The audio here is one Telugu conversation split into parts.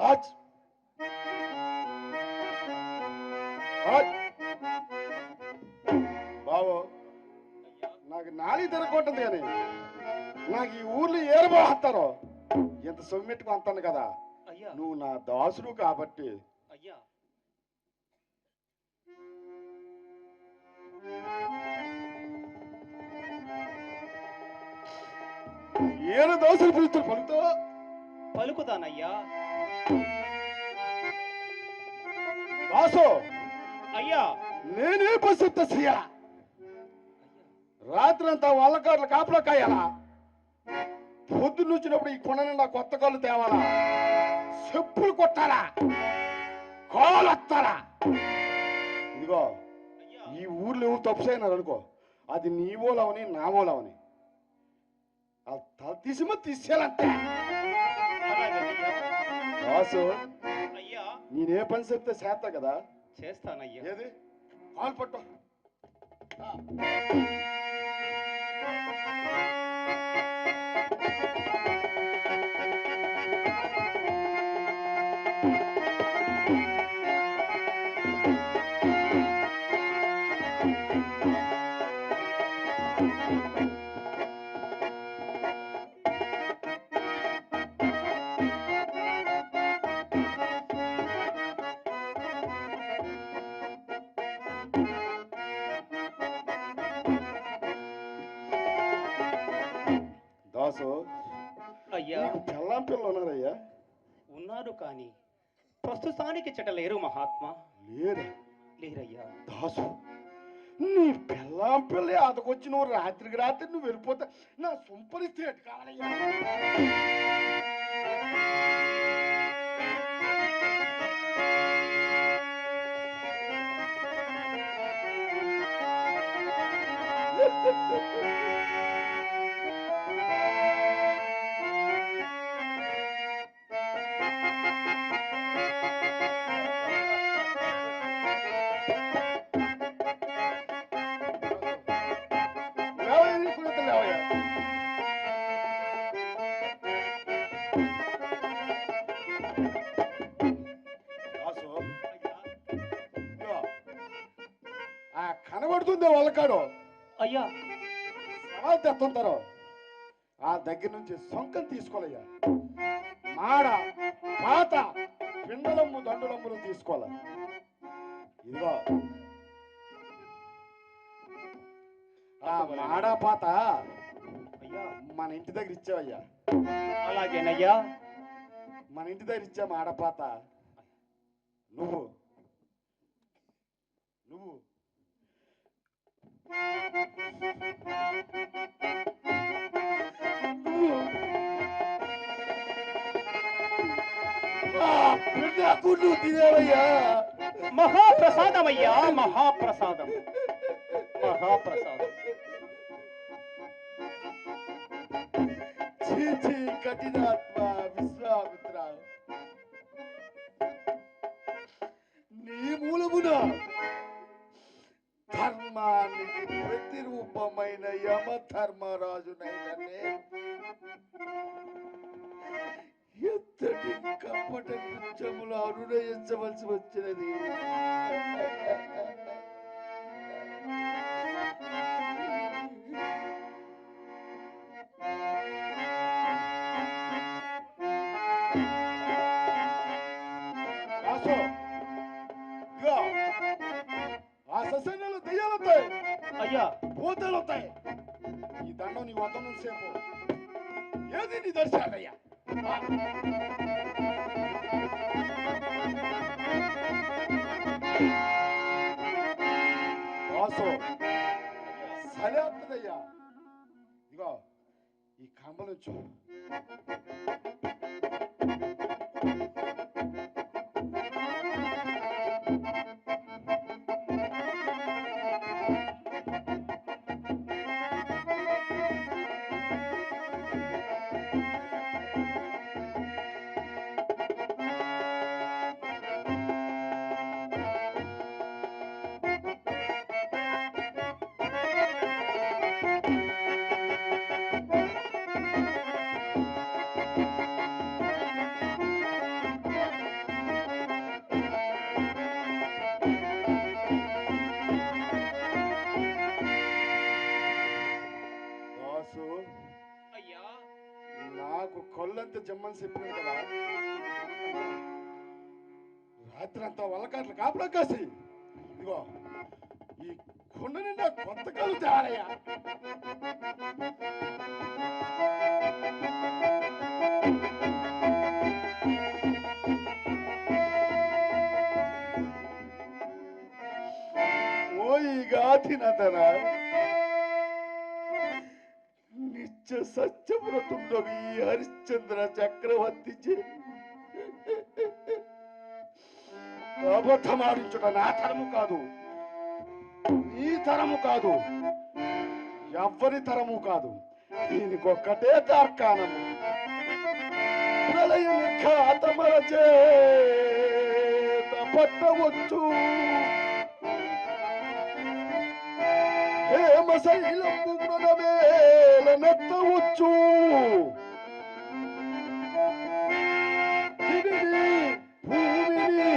ఆజ్ ఆజ్ బావో నాకు నాలి తిరగకుంటుంది కానీ నాకు ఈ ఊర్లో ఏరబోస్తారు ఇంత సొమ్మెట్టుకు అంతాను కదా. నువ్వు నా దాసుడు కాబట్టి అయ్యా. ఏడు దోశలు పిలుస్తారు పలుకుతావా పలుకుతానయ్యా. అయ్యా! నేనే పసిత్త శ్రీయ రాత్రంతా వల్లకాట్ల కాపులో కాయాలా? పొద్దున్న వచ్చినప్పుడు ఈ కొండ నిండా కొత్త కాళ్ళు తేవాలా? చెప్పులు కొట్టాలా? కాలు వస్తారా ఇదిగో ఈ ఊర్లో ఎవరు తప్పు చేయనారు అనుకో అది నీ మూలవని నా మూలవని ఆ తల తీసిమో తీసేయాలంటే. రాసు అయ్యా. నేనే పని చెప్తే చేస్తా కదా? చేస్తానయ్యా. ఏది? కాలు పట్టు. నీకు పెళ్ళాం పిల్లలు ఉన్నారయ్యా? ఉన్నారు కానీ ప్రస్తుతానికి చెటలేరు మహాత్మా. లేరా? లేరయ్యా. దాసు నీ పెళ్ళాం పిల్ల అతకొచ్చి నువ్వు రాత్రికి రాత్రి నువ్వు వెళ్ళిపోతా నా సొంపరిస్తే ఎటు కావాలయ్యా కనబడుతుంది వాళ్ళకాడు. అయ్యా. సవాల్ తెస్తుంటారు ఆ దగ్గర నుంచి సొంకం తీసుకోవాలయ్యా. మాడ పాత పిండలమ్ము దండులమ్ములు తీసుకోవాలి? ఇదిగో. ఆ మాడ పాత అయ్యా. మన ఇంటి దగ్గర ఇచ్చావయ్యా. అలాగేనయ్యా. మన ఇంటి దగ్గర ఇచ్చా మాడ పాత. నువ్వు నువ్వు పిండాకు నువ్వు తినేవయ్యా మహాప్రసాదమయ్యా మహాప్రసాదం. అనునయించవలసి వచ్చినది. సస్యంలో అయ్యా. భూతాలు ఈ దండం నీ నుంచి సేపు. ఏది నీ దర్శనయ్యా సలేత్తదయ్యా ఇగో ఈ కంబలు చూ నాకు కొల్లంత జమ్మని చెప్పినాను కదా. రాత్రి అంతా వల్లకాట్లు కాపలా కాసి ఇదిగో ఈ కొండ నిండా కొత్త కళ్ళు తేవాలయ్యా. ఓయి గాథినతన నిత్య సత్యవ్రతుండగు హరిశ్చంద్ర చక్రవర్తి అబద్ధమాడించుట నా తరము కాదు. ఈ తరము కాదు. ఎవ్వరి తరము కాదు. దీనికొక్కటే తార్కాణము ప్రళయ నిర్ఘాతమర చేత పట్టవచ్చు హేమశైలము మృణవేల నెత్తవచ్చు దివిని భూమిని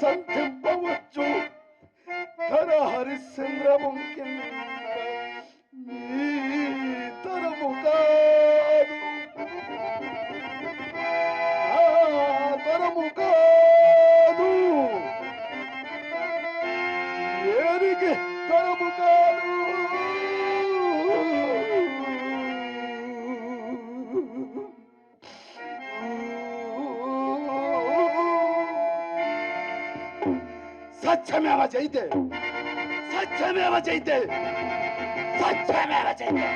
సంధింపవచ్చు ధర సత్యమేవ చైతే సత్యమేవ చైతే సత్యమేవ చైతే.